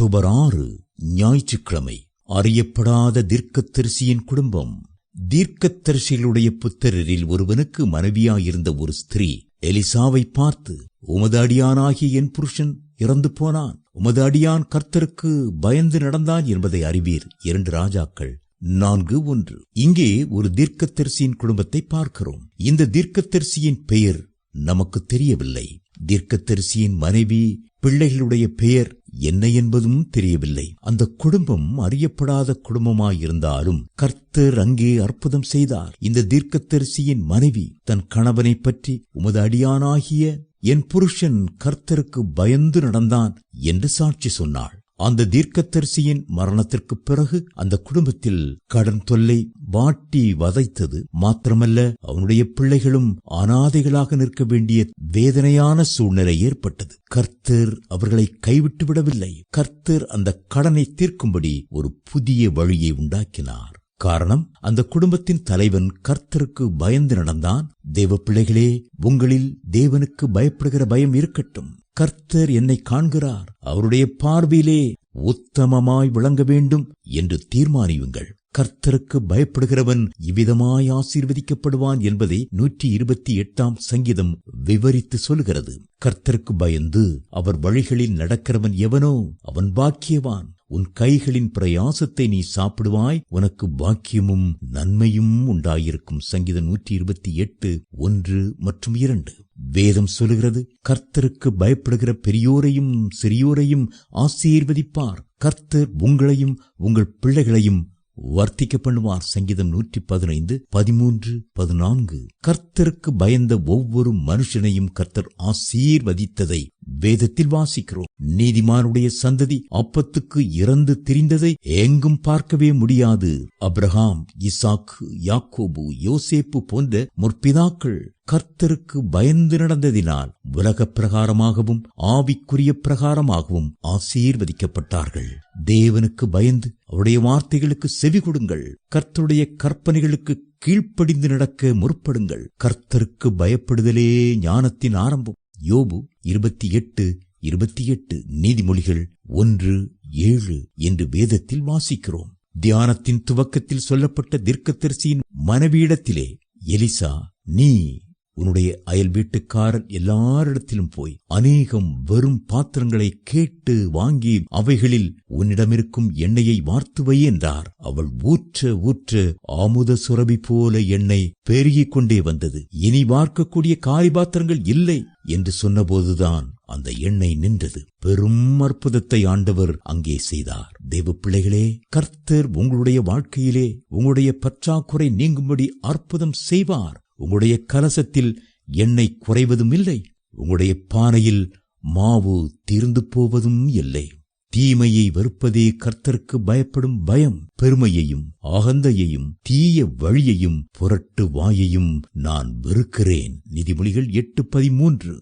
October ஆறு ஞாயிற்றுக்கிழமை. அறியப்படாத தீர்க்கத்தரிசியின் குடும்பம். தீர்க்கத்தரிசிகளுடைய புத்திரரில் ஒருவனுக்கு மனைவியாயிருந்த ஒரு ஸ்திரீ எலிசாவை பார்த்து உமது அடியானாகிய என் புருஷன் இறந்து போனான். உமது அடியான் கர்த்தருக்கு பயந்து நடந்தான் என்பதை அறிவீர். இரண்டு ராஜாக்கள் நான்கு ஒன்று. இங்கே ஒரு தீர்க்கத்தரிசியின் குடும்பத்தை பார்க்கிறோம். இந்த தீர்க்கத்தரிசியின் பெயர் நமக்கு தெரியவில்லை. தீர்க்கத்தரிசியின் மனைவி பிள்ளைகளுடைய பெயர் என்ன என்பதும் தெரியவில்லை. அந்த குடும்பம் அறியப்படாத குடும்பமாயிருந்தாலும் கர்த்தர் அங்கே அற்புதம் செய்தார். இந்த தீர்க்கத்தரிசியின் மனைவி தன் கணவனை பற்றி உமது அடியானாகிய என் புருஷன் கர்த்தருக்கு பயந்து நடந்தான் என்று சாட்சி சொன்னாள். அந்த தீர்க்கத்தரிசியின் மரணத்திற்கு பிறகு அந்த குடும்பத்தில் கடன் தொல்லை வாட்டி வதைத்தது. மாத்திரமல்ல அவனுடைய பிள்ளைகளும் அனாதைகளாக நிற்க வேண்டிய வேதனையான சூழ்நிலை ஏற்பட்டது. கர்த்தர் அவர்களை கைவிட்டு விடவில்லை. கர்த்தர் அந்த கடனை தீர்க்கும்படி ஒரு புதிய வழியை உண்டாக்கினார். காரணம் அந்த குடும்பத்தின் தலைவன் கர்த்தருக்கு பயந்து நடந்தான். தேவ பிள்ளைகளே உங்களில் தேவனுக்கு பயப்படுகிற பயம் இருக்கட்டும். கர்த்தர் என்னை காண்கிறார். அவருடைய பார்வையிலே உத்தமமாய் விளங்க வேண்டும் என்று தீர்மானியுங்கள். கர்த்தருக்கு பயப்படுகிறவன் இவ்விதமாய் ஆசீர்வதிக்கப்படுவான் என்பதை நூற்றி இருபத்தி எட்டாம் சங்கீதம் விவரித்து சொல்கிறது. கர்த்தருக்கு பயந்து அவர் வழிகளில் நடக்கிறவன் எவனோ அவன் பாக்கியவான். உன் கைகளின் பிரயாசத்தை நீ சாப்பிடுவாய் உனக்கு பாக்கியமும் நன்மையும் உண்டாயிருக்கும். சங்கீதம் நூற்றி இருபத்தி எட்டு ஒன்று மற்றும் இரண்டு. வேதம் சொல்லுகிறது கர்த்தருக்கு பயப்படுகிற பெரியோரையும் சிறியோரையும் ஆசீர்வதிப்பார். கர்த்தர் உங்களையும் உங்கள் பிள்ளைகளையும் வர்த்திக்க பண்ணுவார். சங்கீதம் நூற்றி பதினைந்து பதிமூன்று பதினான்கு. கர்த்தருக்கு பயந்த ஒவ்வொரு மனுஷனையும் கர்த்தர் ஆசீர்வதித்ததை வேதத்தில் வாசிக்கிறோம். நீதிமானுடைய சந்ததி அப்பத்துக்கு இறந்து திரிந்ததை எங்கும் பார்க்கவே முடியாது. அப்ரஹாம் இசாக்கு யாக்கோபு யோசேப்பு போன்ற முற்பிதாக்கள் கர்த்தருக்கு பயந்து நடந்ததினால் உலகப் பிரகாரமாகவும் ஆவிக்குரிய பிரகாரமாகவும் ஆசீர்வதிக்கப்பட்டார்கள். தேவனுக்கு பயந்து அவருடைய வார்த்தைகளுக்கு செவி கொடுங்கள். கர்த்தருடைய கற்பனைகளுக்கு கீழ்ப்படிந்து நடக்க முற்படுங்கள். கர்த்தருக்கு பயப்படுதலே ஞானத்தின் ஆரம்பம். யோபு இருபத்தி எட்டு இருபத்தி எட்டு நீதிமொழிகள் ஒன்று ஏழு என்று வேதத்தில் வாசிக்கிறோம். தியானத்தின் துவக்கத்தில் சொல்லப்பட்ட தீர்க்கதரிசியின் மனைவியிடத்திலே எலிசா நீ உன்னுடைய அயல் வீட்டுக்காரர் எல்லாரிடத்திலும் போய் அநேகம் வெறும் பாத்திரங்களை கேட்டு வாங்கி அவைகளில் உன்னிடமிருக்கும் எண்ணெயை வார்த்து வை என்றார். அவள் ஊற்ற ஊற்ற ஆமுத சுரபி போல எண்ணெய் பெருகிக் கொண்டே வந்தது. இனி வார்க்கக்கூடிய காரி பாத்திரங்கள் இல்லை என்று சொன்னபோதுதான் அந்த எண்ணெய் நின்றது. பெரும் அற்புதத்தை ஆண்டவர் அங்கே செய்தார். தேவ பிள்ளைகளே கர்த்தர் உங்களுடைய வாழ்க்கையிலே உங்களுடைய பற்றாக்குறை நீங்கும்படி அற்புதம் செய்வார். உங்களுடைய கலசத்தில் எண்ணெய் குறைவதும் இல்லை. உங்களுடைய பானையில் மாவு தீர்ந்து போவதும் இல்லை. தீமையை வெறுப்பதே கர்த்தருக்கு பயப்படும் பயம். பெருமையையும் அகந்தையையும் தீய வழியையும் புரட்டு வாயையும் நான் வெறுக்கிறேன். நிதிமொழிகள் எட்டு பதிமூன்று.